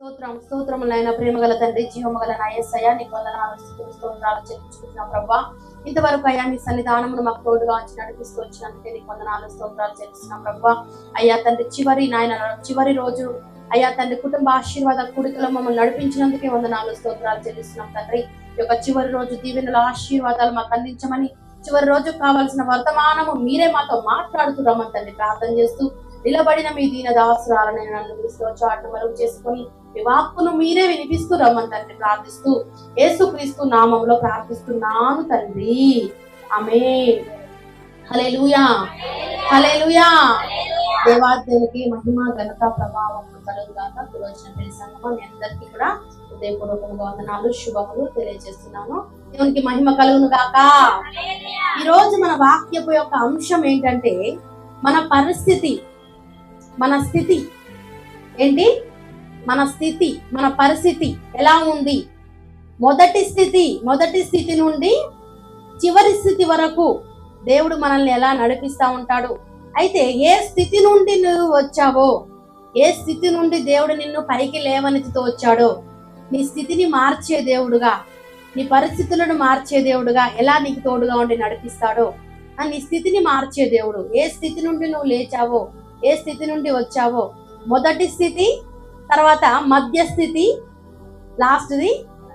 స్తోత్రం స్తోత్రములైన ప్రేమగల తండ్రి జీవమగల నాయసయ్య నీ వందనాలు స్థుతులు స్తోత్రాలు చెల్లించుకుంటున్నాం ప్రభా. ఇంతవరకు అయ్యా నీ సన్నిధానమును మాకు తోడుగా ఉంచి నడిపిస్తూ వచ్చినందుకే నీకు వందనాలు స్తోత్రాలు చెల్లిస్తున్నాం ప్రభా. అయ్యా తండ్రి చివరి నాయన చివరి రోజు అయ్యా తండ్రి కుటుంబ ఆశీర్వాద కూడికలో మమ్మల్ని నడిపించినందుకే వందనాలు స్తోత్రాలు చెల్లిస్తున్నాం తండ్రి. ఈ యొక్క చివరి రోజు దీవెనల ఆశీర్వాదాలు మాకు అందించమని చివరి రోజు కావాల్సిన వర్తమానము మీరే మాతో మాట్లాడుతున్నామని తండ్రి ప్రార్థన చేస్తూ నిలబడిన మీ దీన దాసురాలని నన్ను క్రీస్తు చాటు మరుగు చేసుకొని మీ వాక్కును మీరే వినిపిస్తూ రమ్మని తండ్రి ప్రార్థిస్తూ యేసుక్రీస్తు నామంలో ప్రార్థిస్తున్నాను తండ్రి. ఆమె హల్లెలూయా. హల్లెలూయా. దేవాదేవునికి మహిమ ఘనత ప్రభావం కలుగుగాక పెళ్ళి సంగమం మీ అందరికీ కూడా హృదయపూర్వకంగా వందనాలు శుభములు తెలియజేస్తున్నాను. దేవునికి మహిమ కలుగును గాక. ఈ రోజు మన వాక్యపు యొక్క అంశం ఏంటంటే మన పరిస్థితి మన స్థితి. ఏంటి? మన స్థితి మన పరిస్థితి ఎలా ఉంది? మొదటి స్థితి మొదటి స్థితి నుండి చివరి స్థితి వరకు దేవుడు మనల్ని ఎలా నడిపిస్తా ఉంటాడు? అయితే ఏ స్థితి నుండి నువ్వు వచ్చావో ఏ స్థితి నుండి దేవుడు నిన్ను పైకి లేవనెత్తుతూ వచ్చాడో నీ స్థితిని మార్చే దేవుడుగా నీ పరిస్థితులను మార్చే దేవుడుగా ఎలా నీకు తోడుగా ఉండి నడిపిస్తాడో నీ స్థితిని మార్చే దేవుడు. ఏ స్థితి నుండి నువ్వు లేచావో ఏ స్థితి నుండి వచ్చావో? మొదటి స్థితి తర్వాత మధ్య స్థితి లాస్ట్ది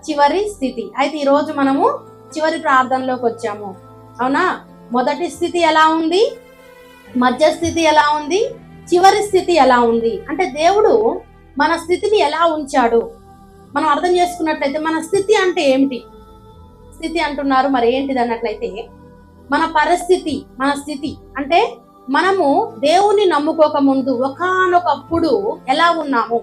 చివరి స్థితి. అయితే ఈరోజు మనము చివరి ప్రార్థనలోకి వచ్చాము. అవునా? మొదటి స్థితి ఎలా ఉంది? మధ్య స్థితి ఎలా ఉంది? చివరి స్థితి ఎలా ఉంది? అంటే దేవుడు మన స్థితిని ఎలా ఉంచాడు? మనం అర్థం చేసుకున్నట్లయితే మన స్థితి అంటే ఏమిటి? స్థితి అంటున్నారు మరి ఏంటిది అన్నట్లయితే మన పరిస్థితి మన స్థితి అంటే మనము దేవుణ్ణి నమ్ముకోక ముందు ఒకానొకప్పుడు ఎలా ఉన్నాము?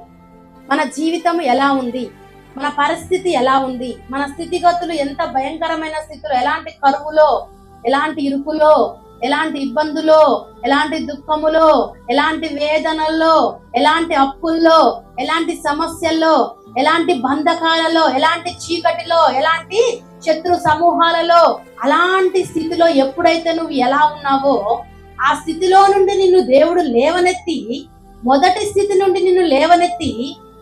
మన జీవితం ఎలా ఉంది? మన పరిస్థితి ఎలా ఉంది? మన స్థితిగతులు ఎంత భయంకరమైన స్థితిలో ఎలాంటి కరువులో ఎలాంటి ఇరుకులో ఎలాంటి ఇబ్బందులో ఎలాంటి దుఃఖములో ఎలాంటి వేదనల్లో ఎలాంటి అప్పుల్లో ఎలాంటి సమస్యల్లో ఎలాంటి బంధకాలలో ఎలాంటి చీకటిలో ఎలాంటి శత్రు సమూహాలలో అలాంటి స్థితిలో ఎప్పుడైతే నువ్వు ఎలా ఉన్నావో ఆ స్థితిలో నుండి నిన్ను దేవుడు లేవనెత్తి మొదటి స్థితి నుండి నిన్ను లేవనెత్తి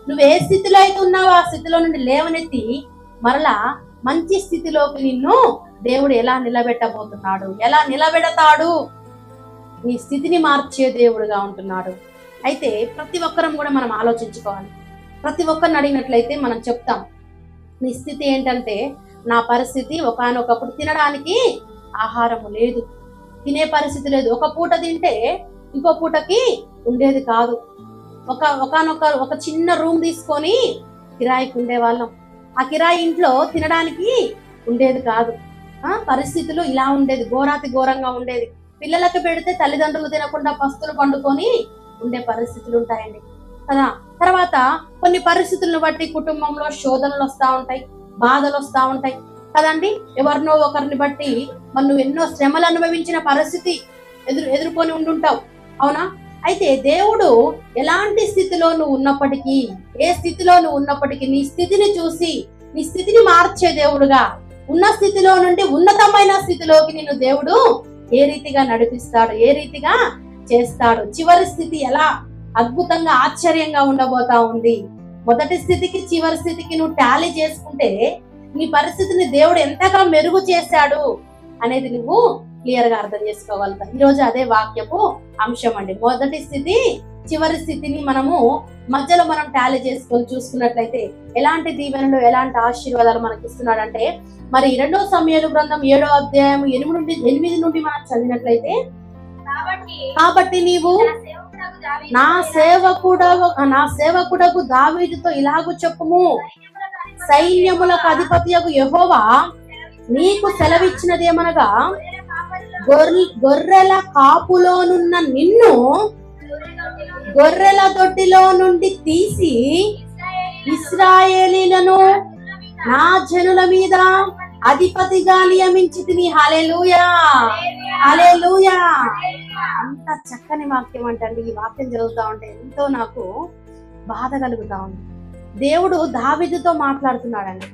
నువ్వు ఏ స్థితిలో అయితే ఉన్నావో ఆ స్థితిలో నుండి లేవనెత్తి మరలా మంచి స్థితిలోకి నిన్ను దేవుడు ఎలా నిలబెట్టబోతున్నాడు? ఎలా నిలబెడతాడు? నీ స్థితిని మార్చే దేవుడుగా ఉంటున్నాడు. అయితే ప్రతి ఒక్కరం కూడా మనం ఆలోచించుకోవాలి. ప్రతి ఒక్కరిని అడిగినట్లయితే మనం చెప్తాం నీ స్థితి ఏంటంటే నా పరిస్థితి ఒకానొకప్పుడు తినడానికి ఆహారము లేదు. తినే పరిస్థితి లేదు. ఒక పూట తింటే ఇంకో పూటకి ఉండేది కాదు. ఒక ఒకనొక ఒక చిన్న రూమ్ తీసుకొని కిరాయికి ఉండేవాళ్ళం. ఆ కిరాయి ఇంట్లో తినడానికి ఉండేది కాదు. ఆ పరిస్థితులు ఇలా ఉండేది. ఘోరాతి ఘోరంగా ఉండేది. పిల్లలకు పెడితే తల్లిదండ్రులు తినకుండా పస్తులు పండుకొని ఉండే పరిస్థితులు ఉంటాయండి. కదా? తర్వాత కొన్ని పరిస్థితులను బట్టి కుటుంబంలో శోధనలు వస్తూ ఉంటాయి బాధలు వస్తూ ఉంటాయి. కదండి? ఎవరినో ఒకరిని బట్టి మరి నువ్వు ఎన్నో శ్రమలు అనుభవించిన పరిస్థితి ఎదురు ఎదుర్కొని ఉండుంటావు. అవునా? అయితే దేవుడు ఎలాంటి స్థితిలో నువ్వు ఉన్నప్పటికీ ఏ స్థితిలో నువ్వు ఉన్నప్పటికీ నీ స్థితిని చూసి నీ స్థితిని మార్చే దేవుడుగా ఉన్న స్థితిలో నుండి ఉన్నతమైన స్థితిలోకి నిన్ను దేవుడు ఏ రీతిగా నడిపిస్తాడు ఏ రీతిగా చేస్తాడు? చివరి స్థితి ఎలా? అద్భుతంగా ఆశ్చర్యంగా ఉండబోతా ఉంది. మొదటి స్థితికి చివరి స్థితికి నువ్వు టాలీ చేసుకుంటే నీ పరిస్థితిని దేవుడు ఎంతగా మెరుగు చేశాడు అనేది నువ్వు క్లియర్గా అర్థం చేసుకోగలుగుతావు ఈ రోజు అదే వాక్యపు అంశం అండి. మొదటి స్థితి చివరి స్థితిని మనము మధ్యలో మనం టాలీ చేసుకొని చూసుకున్నట్లయితే ఎలాంటి దీవెనలు ఎలాంటి ఆశీర్వాదాలు మనకి ఇస్తున్నాడంటే మరి రెండో సమయాలు గ్రంథం ఏడో అధ్యాయం ఎనిమిది నుండి ఎనిమిది నుండి మనం చదివినట్లయితే కాబట్టి నీవు నా సేవకుడ నా సేవకుడకు దావీదుతో ఇలాగు చెప్పుము. సైన్యములకు అధిపతియకు యహోవా నీకు సెలవిచ్చినదేమనగా గొర్రె గొర్రెల కాపులోనున్న నిన్ను గొర్రెల దొడ్డిలో నుండి తీసి ఇస్రాయేలీలను నా జనుల మీద అధిపతిగా నియమించి తిని హలెలూయా హలెలూయా అంత చక్కని వాక్యం అంటండి. ఈ వాక్యం చదువుతా ఉంటే ఎంతో నాకు బాధ కలుగుతా ఉంది. దేవుడు దావిదుతో మాట్లాడుతున్నాడండి.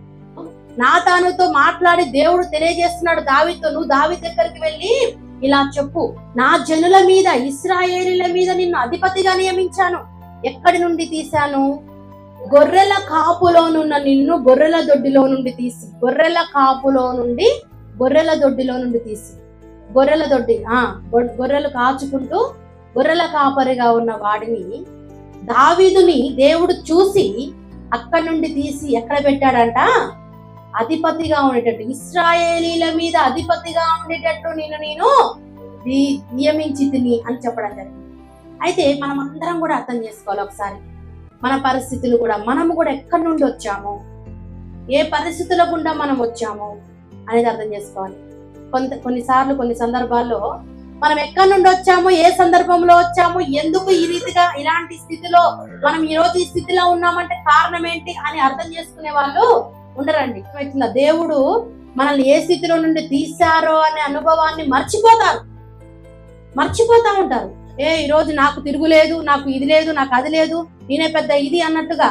నా తానుతో మాట్లాడి దేవుడు తెలియజేస్తున్నాడు దావితో నువ్వు దావి దగ్గరికి వెళ్ళి ఇలా చెప్పు. నా జనుల మీద ఇస్రాయేలీల మీద నిన్ను అధిపతిగా నియమించాను. ఎక్కడి నుండి తీశాను? గొర్రెల కాపులోనున్న నిన్ను గొర్రెల దొడ్డిలో నుండి తీసి గొర్రెల కాపులో నుండి గొర్రెల దొడ్డిలో నుండి తీసి. గొర్రెల దొడ్డి ఆ గొ- గొర్రెలు కాచుకుంటూ గొర్రెల కాపరిగా ఉన్న వాడిని దావీదుని దేవుడు చూసి అక్కడి నుండి తీసి ఎక్కడ పెట్టాడంట? అధిపతిగా ఉండేటట్టు. ఇస్రాయేలీల మీద అధిపతిగా ఉండేటట్టు నేను నేను నియమించి తిని అని చెప్పడం జరిగింది. అయితే మనం అందరం కూడా అర్థం చేసుకోవాలి ఒకసారి. మన పరిస్థితులు కూడా మనము కూడా ఎక్కడి నుండి వచ్చాము? ఏ పరిస్థితుల గుండా మనం వచ్చాము? అనేది అర్థం చేసుకోవాలి. కొంత కొన్నిసార్లు కొన్ని సందర్భాల్లో మనం ఎక్కడి నుండి వచ్చాము ఏ సందర్భంలో వచ్చాము ఎందుకు ఈ రీతిగా ఇలాంటి స్థితిలో మనం ఈ రోజు ఈ స్థితిలో ఉన్నామంటే కారణం ఏంటి అని అర్థం చేసుకునే వాళ్ళు ఉండరండి. ఇట్లా దేవుడు మనల్ని ఏ స్థితిలో నుండి తీశారో అనే అనుభవాన్ని మర్చిపోతారు. మర్చిపోతా ఉంటారు. ఏ ఈ రోజు నాకు తిరుగులేదు నాకు ఇది లేదు నాకు అది లేదు నేనే పెద్ద ఇది అన్నట్టుగా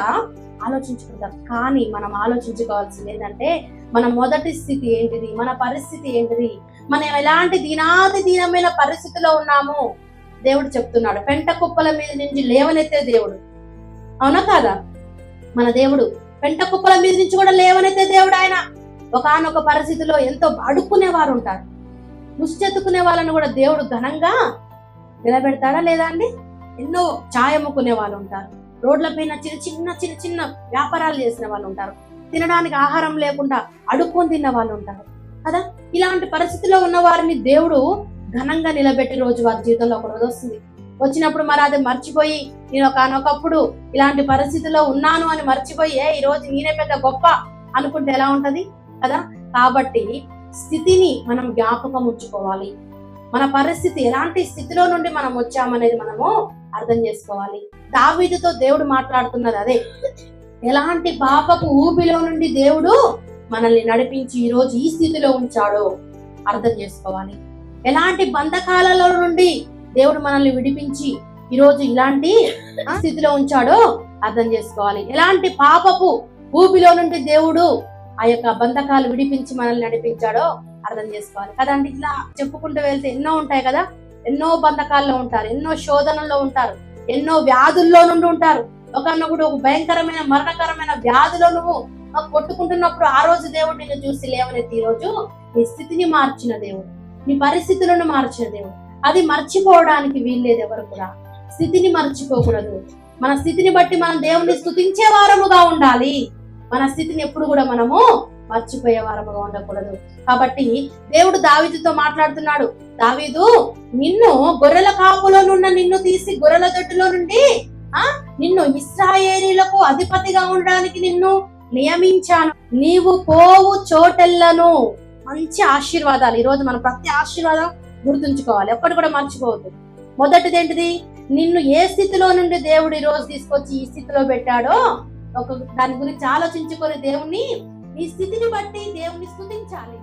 ఆలోచించుకుంటారు. కానీ మనం ఆలోచించుకోవాల్సింది ఏంటంటే మన మొదటి స్థితి ఏంటిది మన పరిస్థితి ఏంటిది మనం ఎలాంటి దీనాది దీనమైన పరిస్థితిలో ఉన్నాము దేవుడు చెప్తున్నాడు. పెంట కుప్పల మీద నుంచి లేవనెత్తే దేవుడు. అవునా కాదా? మన దేవుడు పెంట కుప్పల మీద నుంచి కూడా లేవనెత్తే దేవుడు ఆయన. ఒకానొక పరిస్థితిలో ఎంతో అడుక్కునే వారు ఉంటారు. ముష్టెత్తుకునే వాళ్ళని కూడా దేవుడు ఘనంగా నిలబెడతాడా లేదా అండి? ఎన్నో ఛాయ్ అమ్ముకునే వాళ్ళు ఉంటారు. రోడ్ల పైన చిన్న చిన్న చిన్న చిన్న వ్యాపారాలు చేసిన వాళ్ళు ఉంటారు. తినడానికి ఆహారం లేకుండా అడుక్కొని తిన్న వాళ్ళు ఉంటారు. కదా? ఇలాంటి పరిస్థితిలో ఉన్న వారిని దేవుడు ఘనంగా నిలబెట్టి రోజు వారి జీవితంలో ఒక రోజు వస్తుంది. వచ్చినప్పుడు మరి అది మర్చిపోయి నేను ఒకనొకప్పుడు ఇలాంటి పరిస్థితిలో ఉన్నాను అని మర్చిపోయి ఏ ఈ రోజు నేనే పెద్ద గొప్ప అనుకుంటే ఎలా ఉంటది? కదా? కాబట్టి స్థితిని మనం జ్ఞాపకం ఉంచుకోవాలి. మన పరిస్థితి ఎలాంటి స్థితిలో నుండి మనం వచ్చామనేది మనము అర్థం చేసుకోవాలి. దావీదుతో దేవుడు మాట్లాడుతున్నది అదే. ఎలాంటి పాపపు ఊపిలో నుండి దేవుడు మనల్ని నడిపించి ఈ రోజు ఈ స్థితిలో ఉంచాడో అర్థం చేసుకోవాలి. ఎలాంటి బంధకాలలో నుండి దేవుడు మనల్ని విడిపించి ఈ రోజు ఇలాంటి స్థితిలో ఉంచాడో అర్థం చేసుకోవాలి. ఎలాంటి పాపపు ఊపిలో నుండి దేవుడు ఆ యొక్క బంధకాలు విడిపించి మనల్ని నడిపించాడో అర్థం చేసుకోవాలి. కదండి ఇలా చెప్పుకుంటూ వెళ్తే ఎన్నో ఉంటాయి కదా? ఎన్నో బంధకాల్లో ఉంటారు ఎన్నో శోధనల్లో ఉంటారు ఎన్నో వ్యాధుల్లో నుండి ఉంటారు. ఒకనొకడు ఒక భయంకరమైన మరణకరమైన వ్యాధిలో నువ్వు కొట్టుకుంటున్నప్పుడు ఆ రోజు దేవుడు నిన్ను చూసి లేవనెత్తి ఈ రోజు నీ స్థితిని మార్చిన దేవుడు. నీ పరిస్థితులను మార్చిన దేవుడు. అది మర్చిపోవడానికి వీల్లేదు ఎవరు కూడా. స్థితిని మర్చిపోకూడదు. మన స్థితిని బట్టి మనం దేవుని స్థుతించే వారముగా ఉండాలి. మన స్థితిని ఎప్పుడు కూడా మనము మర్చిపోయే వారముగా ఉండకూడదు. కాబట్టి దేవుడు దావీదుతో మాట్లాడుతున్నాడు. దావీదు నిన్ను గొర్రెల కాపులో నున్న నిన్ను తీసి గొర్రెల దొడ్డిలో నుండి ఆ నిన్ను ఇస్రాయేలీలకు అధిపతిగా ఉండడానికి నిన్ను నియమించాను. నీవు పోవు చోటెల్లను. మంచి ఆశీర్వాదాలు. ఈ రోజు మనం ప్రతి ఆశీర్వాదం గుర్తుంచుకోవాలి. ఎప్పటి కూడా మర్చిపోవద్దు. మొదటిది ఏంటిది? నిన్ను ఏ స్థితిలో నుండి దేవుడు ఈ రోజు తీసుకొచ్చి ఈ స్థితిలో పెట్టాడో ఒక దాని గురించి ఆలోచించుకొని దేవుణ్ణి నీ స్థితిని బట్టి దేవుని స్థుతించాలి.